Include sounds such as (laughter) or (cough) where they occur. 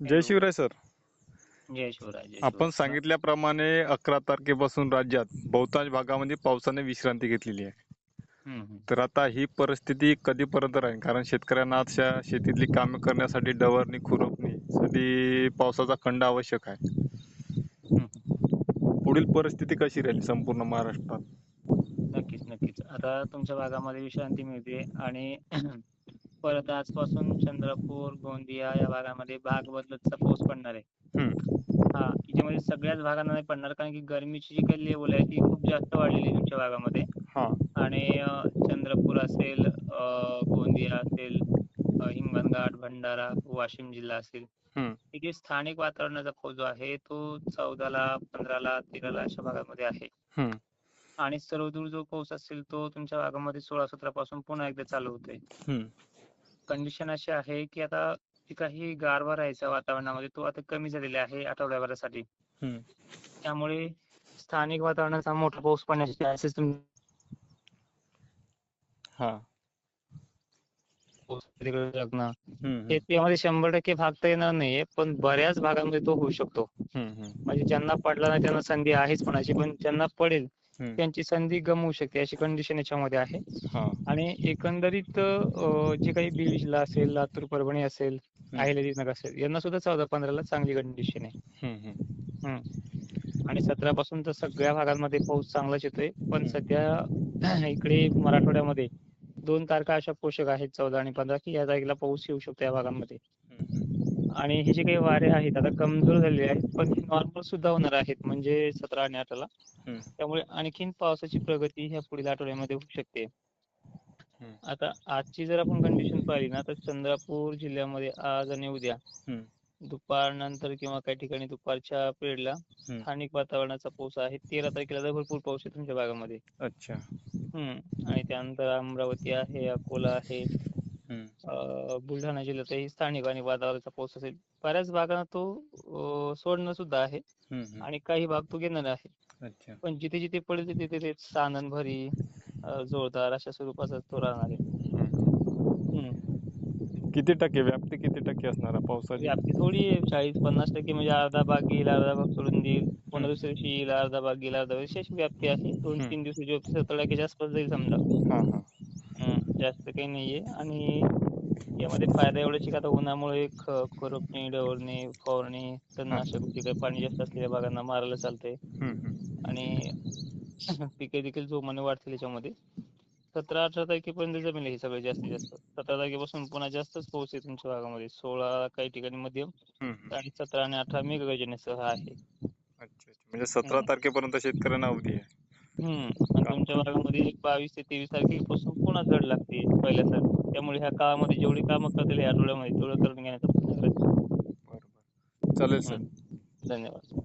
जय Shivrai sir. जय शिवराय आपण. सांगितल्याप्रमाणे अकरा तारखेपासून राज्यात बहुतांश भागामध्ये पावसाने विश्रांती घेतलेली आहे. तर आता ही परिस्थिती कधीपर्यंत राहील? कारण शेतकऱ्यांना अशा शेतीतली कामे करण्यासाठी डवरणी खुरपणी साठी पावसाचा खंड आवश्यक आहे. पुढील परिस्थिती कशी राहील संपूर्ण महाराष्ट्रात? नक्कीच नक्कीच. आता तुमच्या भागामध्ये विश्रांती मिळते आणि परत आजपासून चंद्रपूर गोंदिया या भागामध्ये भाग बदलतचा पाऊस पडणार आहे. हा त्याच्यामध्ये सगळ्याच भागांमध्ये पडणार कारण की गरमीची जी काही लेवल आहे ती खूप जास्त वाढलेली आहे तुमच्या भागामध्ये हा आणि चंद्रपूर असेल गोंदिया असेल हिंगणघाट भंडारा वाशिम जिल्हा असेल. इथे स्थानिक वातावरणाचा पाऊस जो आहे तो चौदाला पंधराला तेराला अशा भागामध्ये आहे. आणि सर्वदूर जो पाऊस असेल तो तुमच्या भागामध्ये सोळा सतरा पासून पुन्हा एकदा चालू होतोय. कंडिशन अशी आहे की आता काही गारवा राहायचा वातावरणामध्ये तो आता कमी झालेला आहे आठवड्याभरासाठी. त्यामुळे स्थानिक वातावरणाचा मोठा पाऊस पडण्याचे चान्सेस त्यामध्ये शंभर टक्के भागता येणार नाहीये पण बऱ्याच भागांमध्ये तो होऊ शकतो. म्हणजे ज्यांना पडला नाही त्यांना संधी आहेच म्हणायची पण ज्यांना पडेल. त्यांची संधी गमवू शकते अशी कंडिशन याच्यामध्ये आहे. हा. आणि एकंदरीत जे काही बीड जिल्हा असेल लातूर परभणी असेल अहिल्यानगर असेल यांना सुद्धा चौदा पंधराला चांगली कंडिशन आहे. आणि सतरा पासून तर सगळ्या भागांमध्ये पाऊस चांगलाच येतोय. पण. सध्या (clears throat) इकडे मराठवाड्यामध्ये दोन तारखा अशा पोषक आहेत चौदा आणि पंधरा की या तारखेला पाऊस येऊ शकतो या भागांमध्ये. आणि हे जे काही वारे आहेत आता कमजोर झालेले आहेत पण नॉर्मल सुद्धा होणार आहेत म्हणजे सतरा आणि अठराला. त्यामुळे आणखीन पावसाची प्रगती ह्या पुढील आठवड्यामध्ये होऊ शकते. आता आजची जर आपण कंडिशन पाहिली ना तर चंद्रपूर जिल्ह्यामध्ये आज आणि उद्या हम्म. दुपारनंतर किंवा काही ठिकाणी दुपारच्या पिरियडला. स्थानिक वातावरणाचा पाऊस आहे तेरा तारखेला तर भरपूर पाऊस आहे तुमच्या भागामध्ये अच्छा हम्म आणि त्यानंतर अमरावती आहे अकोला आहे बुलढाणा जिल्ह्यातही स्थानिक आणि वातावरणाचा पाऊस असेल. बऱ्याच भागांना तो सोडणं सुद्धा आहे. आणि काही भाग तो घेणार आहे. पण जिथे जिथे पडेल तिथे तिथे सानन भरी जोरदार अशा स्वरूपाचा तो राहणार आहे. किती टक्के व्याप्ती किती टक्के असणार आहे पावसाची? व्याप्ती थोडी आहे, चाळीस पन्नास टक्के म्हणजे अर्धा भाग येईल अर्धा भाग सोडून देईल. पुन्हा. दुसऱ्या दिवशी येईल अर्धा भाग येईल अर्धा भाग विशेष व्याप्ती आहे. दोन. तीन दिवसाची सत्तर टक्क्याच्या आसपास जाईल समजा. जास्त काही नाहीये. आणि यामध्ये फायदा एवढाच आहे की आता उन्हामुळे खुरपणी डवरणी फवारणी तणनाशक जे काही पाणी जास्त असलेल्या भागांना मारायला चालतंय. आणि (laughs) पिके देखील जोमाने वाढतील याच्यामध्ये. सतरा अठरा तारखेपर्यंत जमेल हे सगळं जास्तीत जास्त. सतरा तारखेपासून पुन्हा जास्तच पाऊस आहे तुमच्या भागामध्ये. सोळा काही ठिकाणी मध्यम. आणि सतरा आणि अठरा मेघगर्जनेसह आहे. अच्छा अच्छा. म्हणजे सतरा तारखेपर्यंत शेतकऱ्यांना अवधी आहे. तुमच्या भागामध्ये एक बावीस ते तेवीस तारखेपासून पुन्हा झड लागते पहिल्यासारखं. त्यामुळे ह्या काळामध्ये जेवढी कामं करतील ह्या आठवड्यामध्ये तेवढं करून घेण्याचा प्रयत्न करायचा. चालेल सर. धन्यवाद.